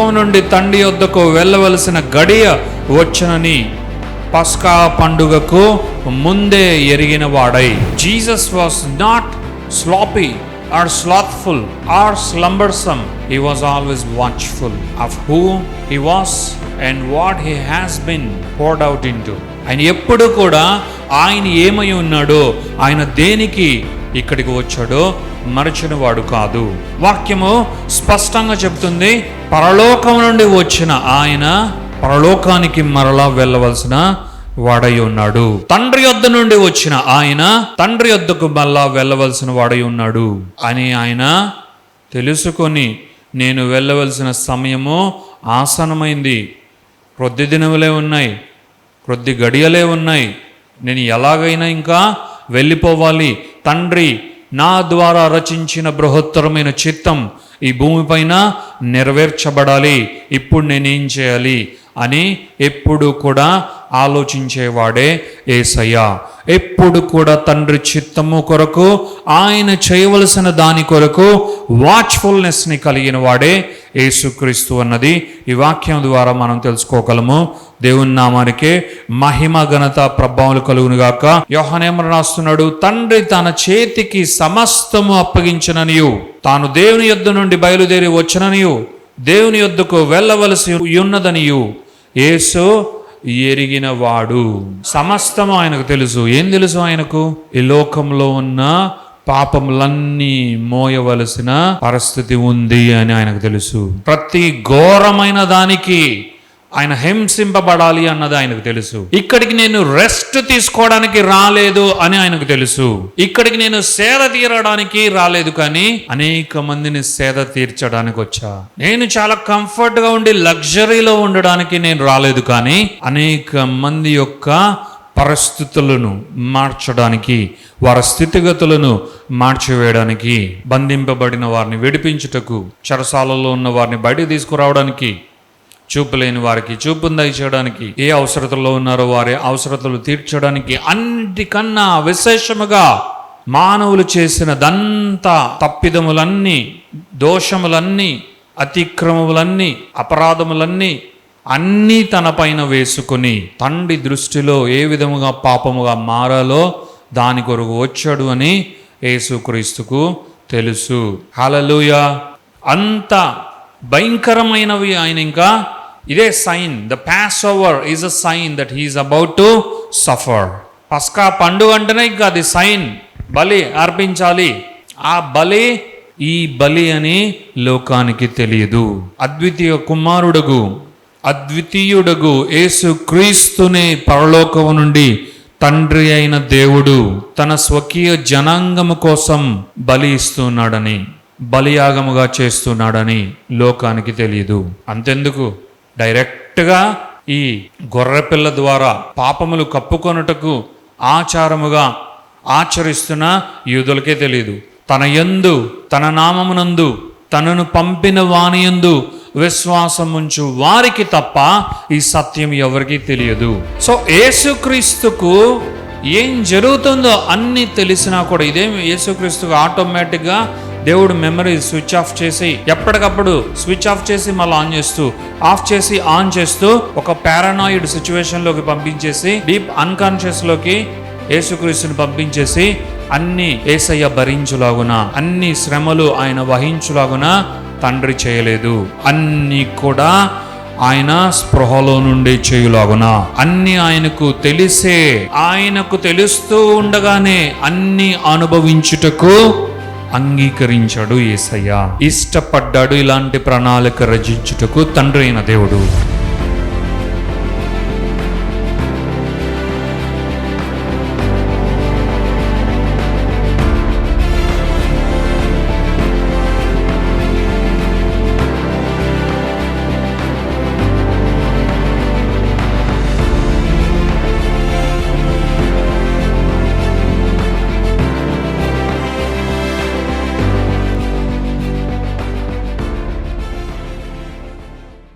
లోకం నుండి తండ్రి వద్దకు వెళ్ళవలసిన గడియ వచ్చనని పస్కా పండుగకు ముందే ఎరిగిన వాడై. Jesus was not sloppy or slothful or slumbersome he was always watchful of who he was and what he has been poured out in ఆయన ఎప్పుడు కూడా ఆయన ఏమై ఉన్నాడో ఆయన దేనికి ఇక్కడికి వచ్చాడో మరచిన వాడు కాదు. వాక్యము స్పష్టంగా చెబుతుంది పరలోకం నుండి వచ్చిన ఆయన పరలోకానికి మరలా వెళ్ళవలసిన వాడై ఉన్నాడు. తండ్రి యొద్ద నుండి వచ్చిన ఆయన తండ్రి యొద్దకు మళ్ళా వెళ్ళవలసిన వాడై ఉన్నాడు. అని ఆయన తెలుసుకొని నేను వెళ్ళవలసిన సమయము ఆసనమైంది కొద్ది దినములే ఉన్నాయి కొద్ది గడియలే ఉన్నాయి. నేను ఎలాగైనా ఇంకా వెళ్ళిపోవాలి. తండ్రి నా ద్వారా రచించిన బృహత్తరమైన చిత్తం ఈ భూమిపైన నెరవేర్చబడాలి. ఇప్పుడు నేనేం చేయాలి? అని ఎప్పుడు కూడా ఆలోచించేవాడే ఏసయ్య. ఎప్పుడు కూడా తండ్రి చిత్తము కొరకు ఆయన చేయవలసిన దాని కొరకు వాచ్ఫుల్నెస్ని కలిగిన వాడే యేసుక్రీస్తు అన్నది ఈ వాక్యం ద్వారా మనం తెలుసుకోగలము. దేవుని నామానికే మహిమ ఘనత ప్రభావాలు కలుగునుగాక యోహనేమరు రాస్తున్నాడు? తండ్రి తన చేతికి సమస్తము అప్పగించననియు తాను దేవుని యొద్ద నుండి బయలుదేరి వచ్చననియు దేవుని యొద్దకు వెళ్ళవలసి ఉన్నదనియు. యేసు ఎరిగిన వాడు సమస్తము ఆయనకు తెలుసు. ఏం తెలుసు ఆయనకు? ఈ లోకంలో ఉన్న పాపములన్నీ మోయవలసిన పరిస్థితి ఉంది అని ఆయనకు తెలుసు. ప్రతి ఘోరమైన దానికి ఆయన హింసింపబడాలి అన్నది ఆయనకు తెలుసు. ఇక్కడికి నేను రెస్ట్ తీసుకోవడానికి రాలేదు అని ఆయనకు తెలుసు. ఇక్కడికి నేను సేద తీరడానికి రాలేదు కానీ అనేక మందిని సేద తీర్చడానికి వచ్చా. నేను చాలా కంఫర్ట్గా ఉండి లగ్జరీలో ఉండడానికి నేను రాలేదు కానీ అనేక మంది యొక్క పరిస్థితులను మార్చడానికి వారి స్థితిగతులను మార్చివేయడానికి బంధింపబడిన వారిని విడిపించుటకు చెరసాలలో ఉన్న వారిని బయటకు తీసుకురావడానికి చూపు లేని వారికి చూపును దయచేయడానికి ఏ అవసరతలో ఉన్నారో వారి అవసరతలు తీర్చడానికి అన్నిటికన్నా విశేషముగా మానవులు చేసిన దంతా తప్పిదములన్నీ దోషములన్నీ అతిక్రమములన్నీ అపరాధములన్నీ అన్నీ తన పైన వేసుకుని తండ్రి దృష్టిలో ఏ విధముగా పాపముగా మారాలో దాని కొరకు వచ్చాడు అని యేసుక్రీస్తుకు తెలుసు. హలలుయ అంత భయంకరమైనవి ఆయన ఇంకా ఇదే sign the Passover is a sign that he's about to suffer పస్కా పండుగ అంటేనే ఇంకా అది సైన్ బలి అర్పించాలి. ఆ బలి ఈ బలి అని లోకానికి తెలియదు. అద్వితీయ కుమారుడుగు అద్వితీయుడగు యేసు క్రీస్తునే పరలోకము నుండి తండ్రి అయిన దేవుడు తన స్వకీయ జనాంగము కోసం బలి ఇస్తున్నాడని బలియాగముగా చేస్తున్నాడని లోకానికి తెలియదు. అంతెందుకు? డైరెక్ట్గా ఈ గొర్రెపిల్ల ద్వారా పాపములు కప్పుకొనుటకు ఆచారముగా ఆచరిస్తున్న యూదులకే తెలియదు తన యందు తన నామమునందు తనను పంపిన విశ్వాసం విశ్వాసముంచు వారికి తప్ప ఈ సత్యం ఎవరికీ తెలియదు. సో యేసుక్రీస్తుకు ఏం జరుగుతుందో అన్ని తెలిసినా కూడా ఇదేం యేసుక్రీస్తుకు ఆటోమేటిక్గా దేవుడు మెమరీ స్విచ్ ఆఫ్ చేసి ఎప్పటికప్పుడు స్విచ్ ఆఫ్ చేసి మళ్ళీ ఆన్ చేస్తూ ఆఫ్ చేసి ఆన్ చేస్తూ ఒక పారానాయిడ్ సిచ్యువేషన్లోకి పంపించేసి డీప్ అన్కాన్షియస్లోకి యేసుక్రీస్తుని పంపించేసి అన్ని ఏసయ్య భరించులాగున అన్ని శ్రమలు ఆయన వహించులాగున తండ్రి చేయలేదు. అన్ని కూడా ఆయన స్పృహలో నుండి చేయులాగున. అన్ని ఆయనకు తెలిసే ఆయనకు తెలుస్తూ ఉండగానే అన్ని అనుభవించుటకు అంగీకరించాడు ఏసయ్య. ఇష్టపడ్డాడు ఇలాంటి ప్రణాళిక రచించుటకు తండ్రి అయిన దేవుడు.